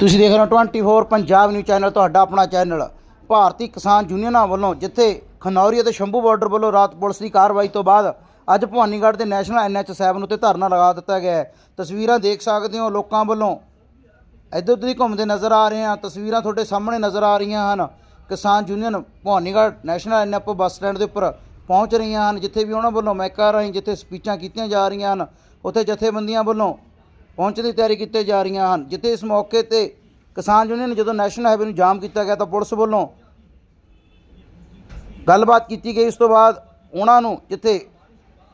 ਤੁਸੀਂ ਦੇਖ ਰਹੇ ਹੋ 24 ਪੰਜਾਬ ਨਿਊਜ਼ ਚੈਨਲ ਤੁਹਾਡਾ ਆਪਣਾ ਚੈਨਲ ਭਾਰਤੀ ਕਿਸਾਨ ਯੂਨੀਅਨਾਂ ਵੱਲੋਂ ਜਿੱਥੇ ਖਨੌਰੀ ਅਤੇ ਸ਼ੰਭੂ ਬਾਰਡਰ ਵੱਲੋਂ ਰਾਤ ਪੁਲਿਸ ਦੀ ਕਾਰਵਾਈ ਤੋਂ ਬਾਅਦ ਅੱਜ ਭਵਾਨੀਗੜ੍ਹ ਦੇ ਨੈਸ਼ਨਲ ਐਨਐਚ 7 ਉੱਤੇ ਧਰਨਾ ਲਗਾ ਦਿੱਤਾ ਗਿਆ ਹੈ। ਤਸਵੀਰਾਂ ਦੇਖ ਸਕਦੇ ਹੋ ਲੋਕਾਂ ਵੱਲੋਂ। ਇੱਧਰ ਉੱਧਰ ਹੀ ਘੁੰਮਦੇ ਨਜ਼ਰ ਆ ਰਹੇ ਹਾਂ, ਤਸਵੀਰਾਂ ਤੁਹਾਡੇ ਸਾਹਮਣੇ ਨਜ਼ਰ ਆ ਰਹੀਆਂ ਹਨ। ਕਿਸਾਨ ਯੂਨੀਅਨ ਭਵਾਨੀਗੜ੍ਹ ਨੈਸ਼ਨਲ ਐਨਐਪ ਬੱਸ ਸਟੈਂਡ ਦੇ ਉੱਪਰ ਪਹੁੰਚ ਰਹੀਆਂ ਹਨ, ਜਿੱਥੇ ਵੀ ਉਹਨਾਂ ਵੱਲੋਂ ਮੈਕਾ ਰਾਹੀਂ ਜਿੱਥੇ ਸਪੀਚਾਂ ਕੀਤੀਆਂ ਜਾ ਰਹੀਆਂ ਹਨ, ਉੱਥੇ ਜਥੇਬੰਦੀਆਂ ਵੱਲੋਂ ਪਹੁੰਚਣ ਦੀ ਤਿਆਰੀ ਕੀਤੇ ਜਾ ਰਹੀਆਂ ਹਨ। ਜਿੱਥੇ ਇਸ ਮੌਕੇ ਤੇ ਕਿਸਾਨ ਯੂਨੀਅਨ ਜਦੋਂ ਨੈਸ਼ਨਲ ਹਾਈਵੇ ਨੂੰ ਜਾਮ ਕੀਤਾ ਗਿਆ ਤਾਂ ਪੁਲਿਸ ਵੱਲੋਂ ਗੱਲਬਾਤ ਕੀਤੀ ਗਈ। ਉਸ ਤੋਂ ਬਾਅਦ ਉਹਨਾਂ ਨੂੰ ਜਿੱਥੇ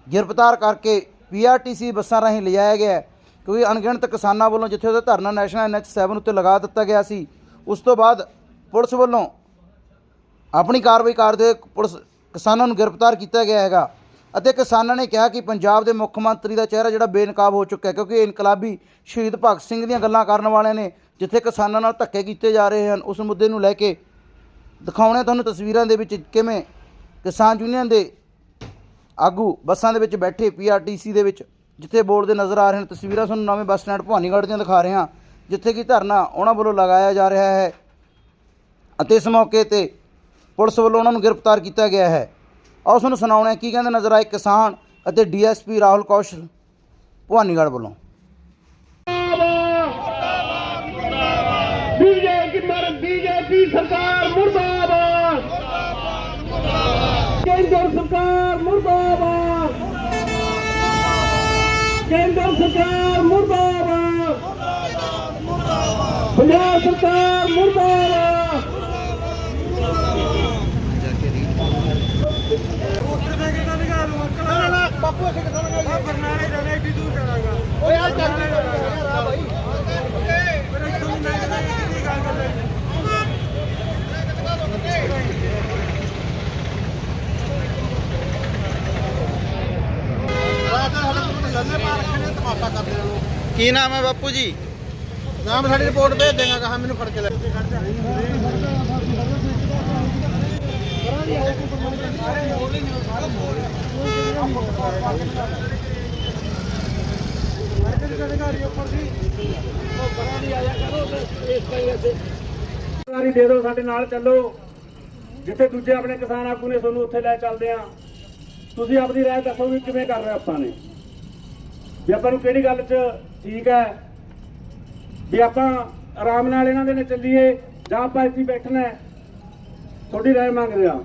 ਗ੍ਰਿਫਤਾਰ ਕਰਕੇ ਪੀਆਰਟੀਸੀ ਬੱਸਾਂ ਰਾਹੀਂ ਲਿਜਾਇਆ ਗਿਆ ਕਿਉਂਕਿ ਅਣਗਿਣਤ ਕਿਸਾਨਾਂ ਵੱਲੋਂ ਜਿੱਥੇ ਉਹਦਾ ਧਰਨਾ ਨੈਸ਼ਨਲ ਐਨਐਚ 7 ਉੱਤੇ ਲਗਾ ਦਿੱਤਾ ਗਿਆ ਸੀ, ਉਸ ਤੋਂ ਬਾਅਦ ਪੁਲਿਸ ਵੱਲੋਂ ਆਪਣੀ ਕਾਰਵਾਈ ਕਰਦੇ ਹੋਏ ਪੁਲਿਸ ਕਿਸਾਨਾਂ ਨੂੰ ਗ੍ਰਿਫਤਾਰ ਕੀਤਾ ਗਿਆ ਹੈਗਾ। ਅਤੇ ਕਿਸਾਨਾਂ ਨੇ ਕਿਹਾ ਕਿ ਪੰਜਾਬ ਦੇ ਮੁੱਖ ਮੰਤਰੀ ਦਾ ਚਿਹਰਾ ਜਿਹੜਾ ਬੇਨਕਾਬ ਹੋ ਚੁੱਕਾ ਹੈ, ਕਿਉਂਕਿ ਇਹ ਇਨਕਲਾਬੀ ਸ਼ਹੀਦ ਭਗਤ ਸਿੰਘ ਦੀਆਂ ਗੱਲਾਂ ਕਰਨ ਵਾਲਿਆਂ ਨੇ ਜਿੱਥੇ ਕਿਸਾਨਾਂ ਨਾਲ ਧੱਕੇ ਕੀਤੇ ਜਾ ਰਹੇ ਹਨ, ਉਸ ਮੁੱਦੇ ਨੂੰ ਲੈ ਕੇ ਦਿਖਾਉਣੇ ਤੁਹਾਨੂੰ ਤਸਵੀਰਾਂ ਦੇ ਵਿੱਚ ਕਿਵੇਂ ਕਿਸਾਨ ਯੂਨੀਅਨ ਦੇ ਆਗੂ ਬੱਸਾਂ ਦੇ ਵਿੱਚ ਬੈਠੇ ਪੀਆਰਟੀਸੀ ਦੇ ਵਿੱਚ, ਜਿੱਥੇ ਬੋਰਡ ਨਜ਼ਰ ਆ ਰਹੇ ਹਨ। ਤਸਵੀਰਾਂ ਤੁਹਾਨੂੰ ਨਵੇਂ ਬੱਸ ਸਟੈਂਡ ਭਵਾਨੀਗੜ੍ਹ ਦੀਆਂ ਦਿਖਾ ਰਹੇ ਹਾਂ, ਜਿੱਥੇ ਕਿ ਧਰਨਾ ਉਹਨਾਂ ਵੱਲੋਂ ਲਗਾਇਆ ਜਾ ਰਿਹਾ ਹੈ ਅਤੇ ਇਸ ਮੌਕੇ ਤੇ ਪੁਲਿਸ ਵੱਲੋਂ ਉਹਨਾਂ ਨੂੰ ਗ੍ਰਿਫਤਾਰ ਕੀਤਾ ਗਿਆ ਹੈ। ਆਓ ਤੁਹਾਨੂੰ ਸੁਣਾਉਣੇ ਕੀ ਕਹਿੰਦੇ ਨਜ਼ਰ ਆਏ ਕਿਸਾਨ ਅਤੇ ਡੀਐਸਪੀ ਰਾਹੁਲ ਕੌਸ਼ਲ, ਭਵਾਨੀਗੜ੍ਹ ਵੱਲੋਂ। ਬੀਜੇਪੀ ਸਰਕਾਰ ਮੁਰਦਾਬਾਦ। ਕੇਂਦਰ ਸਰਕਾਰ ਮੁਰਦਾਬਾਦ। ਕੇਂਦਰ ਸਰਕਾਰ ਮੁਰਦਾਬਾਦ। ਪੰਜਾਬ ਸਰਕਾਰ ਮੁਰਦਾਬਾਦ ਬਾਪੂ ਅਸੀਂ ਕਿੱਥੋਂ ਲਗਾਈਏ ਬਰਨਾਲੇ ਜਾਣਾ ਏਡੀ ਦੂਰ ਜਾਣਾਗਾ ਓਏ ਆ ਚੱਲ ਰਿਹਾ ਬਾਈ ਕੀ ਨਾਮ ਹੈ ਬਾਪੂ ਜੀ? ਨਾਮ ਸਾਡੀ ਰਿਪੋਰਟ ਭੇਜ ਦੇਗਾ ਕਹਾ ਮੈਨੂੰ ਫੜ ਕੇ ਲੈ ਜਾਣਕਾਰੀ ਦੇ ਦਿਓ, ਸਾਡੇ ਨਾਲ ਚੱਲੋ। ਜਿੱਥੇ ਦੂਜੇ ਆਪਣੇ ਕਿਸਾਨ ਆਗੂ ਨੇ ਤੁਹਾਨੂੰ ਉੱਥੇ ਲੈ ਚੱਲਦੇ ਆ। ਤੁਸੀਂ ਆਪਣੀ ਰਾਏ ਦੱਸੋ ਵੀ ਕਿਵੇਂ ਕਰ ਰਹੇ ਆਪਾਂ ਨੇ? ਵੀ ਆਪਾਂ ਨੂੰ ਕਿਹੜੀ ਗੱਲ 'ਚ ਠੀਕ ਹੈ। ਵੀ ਆਪਾਂ ਆਰਾਮ ਨਾਲ ਇਹਨਾਂ ਦੇ ਨਾਲ ਚੱਲੀਏ ਜਾਂ ਆਪਾਂ ਇੱਥੇ ਹੀ ਬੈਠਣਾ ਤੁਹਾਡੀ ਰਾਏ ਮੰਗਦੇ ਆ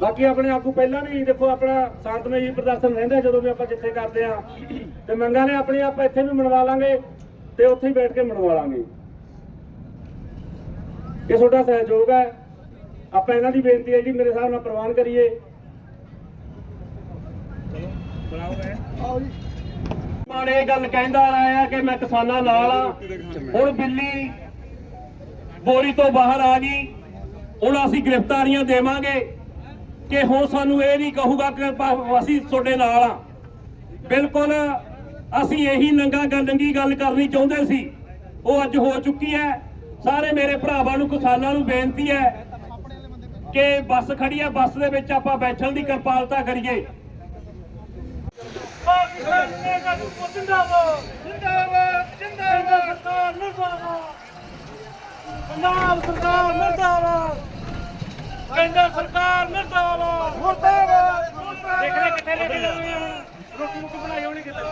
ਬਾਕੀ ਆਪਣੇ ਆਗੂ ਪਹਿਲਾਂ ਵੀ ਦੇਖੋ ਆਪਣਾ ਸ਼ਾਂਤਮਈ ਪ੍ਰਦਰਸ਼ਨ ਰਹਿੰਦਾ ਜਦੋਂ ਵੀ ਆਪਾਂ ਜਿੱਥੇ ਕਰਦੇ ਆ ਤੇ ਮੰਗਾਂ ਨੇ ਆਪਣੀ ਆਪਾਂ ਇੱਥੇ ਵੀ ਮਨਵਾ ਲਾਂਗੇ ਤੇ ਉੱਥੇ ਹੀ ਬੈਠ ਕੇ ਮਨਵਾ ਲਾਂਗੇ। ਇਹ ਤੁਹਾਡਾ ਸਹਿਯੋਗ ਹੈ। ਆਪਾਂ ਇਹਨਾਂ ਦੀ ਬੇਨਤੀ ਹੈ ਜੀ ਮੇਰੇ ਹਿਸਾਬ ਨਾਲ ਪ੍ਰਵਾਨ ਕਰੀਏ। ਮਾਣ ਇਹ ਗੱਲ ਕਹਿੰਦਾ ਆਇਆ ਕਿ ਮੈਂ ਕਿਸਾਨਾਂ ਨਾਲ ਆ। ਹੁਣ ਬਿੱਲੀ ਬੋਰੀ ਤੋਂ ਬਾਹਰ ਆ ਗਈ। ਹੁਣ ਅਸੀਂ ਗ੍ਰਿਫਤਾਰੀਆਂ ਦੇਵਾਂਗੇ ਕਿ ਹੁਣ ਸਾਨੂੰ ਇਹ ਨਹੀਂ ਕਹੂਗਾ ਕਿ ਅਸੀਂ ਤੁਹਾਡੇ ਨਾਲ ਆ। ਬਿਲਕੁਲ ਅਸੀਂ ਇਹੀ ਨੰਗਾ ਗੱਲ ਨੰਗੀ ਗੱਲ ਕਰਨੀ ਚਾਹੁੰਦੇ ਸੀ। ਉਹ ਅੱਜ ਹੋ ਚੁੱਕੀ ਹੈ। ਸਾਰੇ ਮੇਰੇ ਭਰਾਵਾਂ ਨੂੰ, ਕਿਸਾਨਾਂ ਨੂੰ ਬੇਨਤੀ ਹੈ ਕਿ ਬੱਸ ਖੜੀ ਹੈ ਬੱਸ ਦੇ ਵਿੱਚ ਆਪਾਂ ਬੈਠਣ ਦੀ ਕਿਰਪਾਲਤਾ ਕਰੀਏ। ਜਿੰਦਾਬਾਦ ਜਿੰਦਾਬਾਦ ਜਿੰਦਾਬਾਦ। ਸਰਕਾਰ ਮੁਰਦਾਬਾਦ ਪੰਜਾਬ ਸਰਕਾਰ ਮੁਰਦਾਬਾਦ। ਕੇਂਦਰ ਸਰਕਾਰ ਮੁਰਦਾਬਾਦ। ਮੁਰਦਾਬਾਦ ਦੇਖ ਲੈ ਕਿੱਥੇ ਲੈ ਕੇ ਹੁਣ ਰੋਟੀ ਰੋਟੀ ਬਣਾਈ ਹੋਣੀ ਕਿਤੇ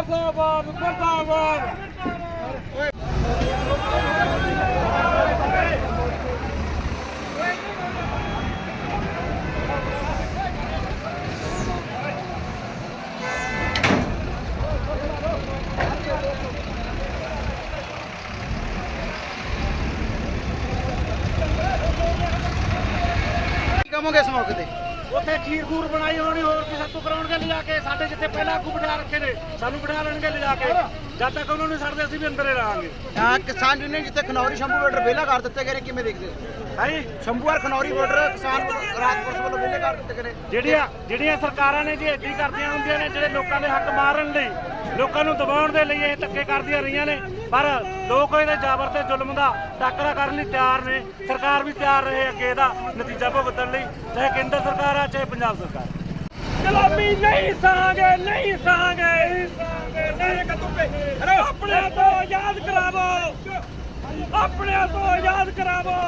ਮੁਰਦਾਬਾਦ ਮੁਰਦਾਬਾਦ ਕੀ ਇਸ ਮੌਕੇ ਤੇ? ਉੱਥੇ ਖੀਰ ਖੂਰ ਬਣਾਈ ਹੋਣੀ ਹੋਰ ਕਿਸੇ ਤੋਂ ਕਰਾਉਣਗੇ ਲਿਜਾ ਕੇ। ਸਾਡੇ ਜਿੱਥੇ ਪਹਿਲਾਂ ਆਗੂ ਬਿਠਾ ਰੱਖੇ ਨੇ ਸਾਨੂੰ ਬਿਠਾ ਲੈਣਗੇ ਲਿਜਾ ਕੇ। ਜਦ ਤੱਕ ਉਹਨਾਂ ਨੂੰ ਛੱਡਦੇ ਅਸੀਂ ਵੀ ਅੰਦਰ ਰਹਾਂਗੇ। ਆ ਕਿਸਾਨ ਯੂਨੀਅਨ ਜਿੱਥੇ ਖਨੌਰੀ ਸ਼ੰਭੂ ਬਾਰਡਰ ਵਿਹਲਾ ਕਰ ਦਿੱਤੇ ਗਏ ਨੇ ਕਿਵੇਂ ਦੇਖਦੇ ਹੋ? ਹਾਂਜੀ ਸ਼ੰਭੂ ਔਰ ਖਨੌਰੀ ਬਾਰਡਰ ਕਿਸਾਨ ਰਾਜਪੁਰ ਵੱਲੋਂ ਵਿਹਲੇ ਕਰ ਦਿੱਤੇ ਗਏ ਨੇ। ਜਿਹੜੀਆਂ ਜਿਹੜੀਆਂ ਸਰਕਾਰਾਂ ਨੇ ਜੀ ਹੀ ਕਰਦੀਆਂ ਹੁੰਦੀਆਂ ਨੇ ਜਿਹੜੇ ਲੋਕਾਂ ਦੇ ਹੱਕ ਮਾਰਨ ਲਈ ਲੋਕਾਂ ਨੂੰ ਦਬਾਉਣ ਦੇ ਲਈ ਇਹ ਧੱਕੇ ਕਰਦੀਆਂ ਰਹੀਆਂ ਨੇ ਪਰ ਲੋਕ ਇਹਦੇ ਜਾਬਰ ਤੇ ਜ਼ੁਲਮ ਦਾ ਟਾਕਰਾ ਕਰਨ ਲਈ ਤਿਆਰ ਨੇ। ਸਰਕਾਰ ਵੀ ਤਿਆਰ ਰਹੇ ਅੱਗੇ ਦਾ ਨਤੀਜਾ ਭੁਗਤਣ ਲਈ, ਚਾਹੇ ਕੇਂਦਰ ਸਰਕਾਰ ਆ, ਚਾਹੇ ਪੰਜਾਬ ਸਰਕਾਰ। ਗੁਲਾਮੀ ਨਹੀਂ ਸਾਂਗੇ ਨਹੀਂ ਸਾਂਗੇ ਨਹੀਂ ਸਾਂਗੇ, ਨਹੀਂ ਆਪਣੇ ਤੋਂ ਯਾਦ ਕਰਾਵੋ। ਆਪਣੇ ਤੋਂ ਯਾਦ ਕਰਾਵੋ।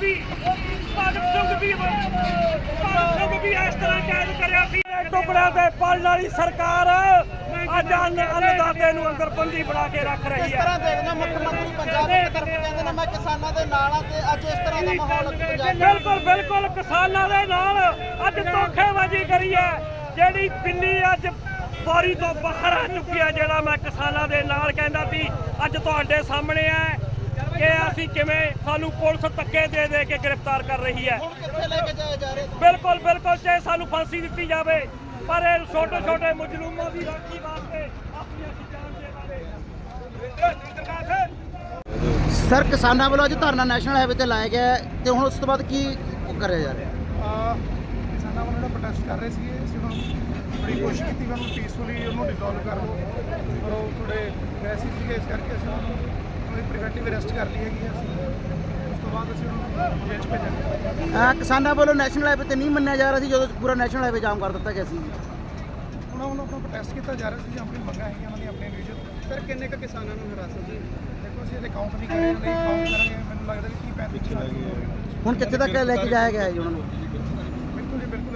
ਸਿੰਘ ਸਿੰਘ ਵੀ ਇਸ ਤਰ੍ਹਾਂ ਕੈਦ ਕਰਿਆ ਸੀ। ਟੁਕੜਿਆਂ ਤੇ ਪਲਣ ਵਾਲੀ ਸਰਕਾਰ ਅੱਜ ਅੰਨ ਅੰਨਦਾਤੇ ਨੂੰ ਅੰਦਰ ਬੰਦੀ ਬਣਾ ਕੇ ਰੱਖ ਰਹੀ ਇਸ ਹੈ। ਤਰ੍ਹਾਂ ਦੇਖਦੇ ਮੁੱਖ ਮੰਤਰੀ ਪੰਜਾਬ ਇੱਕ ਤਰਫ ਕਹਿੰਦੇ ਨੇ ਮੈਂ ਕਿਸਾਨਾਂ ਦੇ ਨਾਲ ਆ ਤੇ ਅੱਜ ਇਸ ਤਰ੍ਹਾਂ ਦਾ ਮਾਹੌਲ ਪੰਜਾਬ ਬਿਲਕੁਲ ਬਿਲਕੁਲ ਕਿਸਾਨਾਂ ਦੇ ਨਾਲ ਅੱਜ ਧੋਖੇਬਾਜ਼ੀ ਕਰੀ ਹੈ। ਜਿਹੜੀ ਬਿੱਲੀ ਅੱਜ ਬੋਰੀ ਤੋਂ ਬਾਹਰ ਆ ਚੁੱਕੀ ਹੈ ਜਿਹੜਾ ਮੈਂ ਕਿਸਾਨਾਂ ਦੇ ਨਾਲ ਕਹਿੰਦਾ ਸੀ ਅੱਜ ਤੁਹਾਡੇ ਸਾਹਮਣੇ ਹੈ। ਕਿ ਅਸੀਂ ਕਿਵੇਂ ਸਾਨੂੰ ਪੁਲਿਸ ਧੱਕੇ ਦੇ ਦੇ ਕੇ ਗ੍ਰਿਫਤਾਰ ਕਰ ਰਹੀ ਹੈ। ਬਿਲਕੁਲ ਬਿਲਕੁਲ ਚਾਹੇ ਸਾਨੂੰ ਫਾਂਸੀ ਦਿੱਤੀ ਜਾਵੇ ਪਰ ਇਹ ਛੋਟੇ ਛੋਟੇ ਮਜਲੂਮਾਂ ਦੀ ਰਾਖੀ ਵਾਸਤੇ ਆਪਣੀ ਅਸੀਂ ਜਾਨ ਦੇ ਵਾਲੇ ਸਰ ਕਿਸਾਨਾਂ ਵੱਲੋਂ ਅੱਜ ਧਰਨਾ ਨੈਸ਼ਨਲ ਹਾਈਵੇ ਤੇ ਲਾਇਆ ਗਿਆ ਤੇ ਹੁਣ ਉਸ ਤੋਂ ਬਾਅਦ ਕੀ ਕਰਿਆ ਜਾ ਰਿਹਾ? ਕਿਸਾਨਾਂ ਵੱਲੋਂ ਜਿਹੜਾ ਪ੍ਰੋਟੈਸਟ ਕਰ ਰਹੇ ਸੀਗੇ ਅਸੀਂ ਉਹਨਾਂ ਨੂੰ ਬੜੀ ਕੋਸ਼ਿਸ਼ ਕੀਤੀ ਉਹਨੂੰ ਪੀਸਫੁਲੀ ਉਹਨੂੰ ਡਿਸੋਲਵ ਕਰ ਲਓ। ਪਰ ਉਹ ਥੋੜੇ ਵੈਸੀ ਸੀਗੇ ਇਸ ਕਰਕੇ ਅਸੀਂ ਉਹਨਾਂ ਨੂੰ ਉਹਦੀ ਪ੍ਰੀਵੈਂਟਿਵ ਅਰੈਸਟ ਕਰ ਲਈ ਹੈਗੀ ਅਸੀਂ। ਉਸ ਤੋਂ ਬਾਅਦ ਅਸੀਂ ਉਹਨੂੰ ਜੇਲ੍ਹ 'ਚ ਭੇਜਾਂਗੇ। ਅਹ ਕਿਸਾਨਾਂ ਵੱਲੋਂ ਨੈਸ਼ਨਲ ਹਾਈਵੇ ਤੇ ਨਹੀਂ ਮੰਨਿਆ ਜਾ ਰਿਹਾ ਸੀ ਜਦੋਂ ਪੂਰਾ ਨੈਸ਼ਨਲ ਹਾਈਵੇ ਜਾਮ ਕਰ ਦਿੱਤਾ ਗਿਆ ਸੀ। ਉਹਨਾਂ ਵੱਲੋਂ ਆਪਣਾ ਪ੍ਰੋਟੈਸਟ ਕੀਤਾ ਜਾ ਰਿਹਾ ਸੀ ਜਾਂ ਆਪਣੀ ਮੰਗਾਂ ਹੈਗੀਆਂ ਉਹਨਾਂ ਦੀਆਂ ਆਪਣੇ ਇੰਡੀਵਿਜੂਅਲ ਸਰ ਕਿੰਨੇ ਕੁ ਕਿਸਾਨਾਂ ਨੂੰ ਹਿਰਾਸਤ ਦੀ ਦੇਖੋ ਅਸੀਂ ਇਹਦੇ ਕਾਊਂਟ ਨਹੀਂ ਕਰ ਰਹੇ ਨਹੀਂ ਕਾਊਂਟ ਕਰਾਂਗੇ ਮੈਨੂੰ ਲੱਗਦਾ ਕਿ ਕੀ ਪੈਨ ਪਿੱਛੇ ਲੱਗੀ ਹੁਣ ਕਿੱਥੇ ਤੱਕ ਲੈ ਕੇ ਜਾਇਆ ਗਿਆ ਹੈ ਜੀ ਉਹਨਾਂ ਨੂੰ?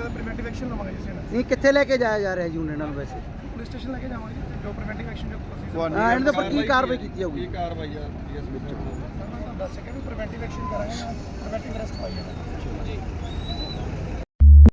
ਇਹਦਾ ਪ੍ਰੀਵੈਂਟਿਵ ਐਕਸ਼ਨ ਲਵਾਂਗੇ ਜੀ ਅਸੀਂ ਨਹੀਂ ਕਿੱਥੇ ਲੈ ਕੇ ਜਾਇਆ ਜਾ ਰਿਹਾ ਜੀ ਹੁਣ ਇਹਨਾਂ ਨੂੰ ਵੈਸੇ? ਪੁਲਿਸ ਸਟੇਸ਼ਨ ਲੈ ਕੇ ਜਾਵਾਂਗੇ ਜੀ, ਜੋ ਪ੍ਰੀਵੈਂਟਿਵ ਐਕਸ਼ਨ ਜੋ ਪ੍ਰੋਸੀਜਰ ਅਹ ਇਹਨਾਂ ਦੇ ਉੱਪਰ ਕੀ ਕਾਰਵਾਈ ਕੀਤੀ ਜਾਊਗੀ ਸਰ ਮੈਂ ਤੁਹਾਨੂੰ ਦੱਸ ਸਕਿਆ ਵੀ ਪ੍ਰੀਵੈਂਟਿਵ ਐਕਸ਼ਨ ਕਰਾਂਗੇ ਨਾ ਪ੍ਰੀਵੈਂਟਿਵ ਅਰੈਸਟ ਪਾਈ ਜਾਣਾ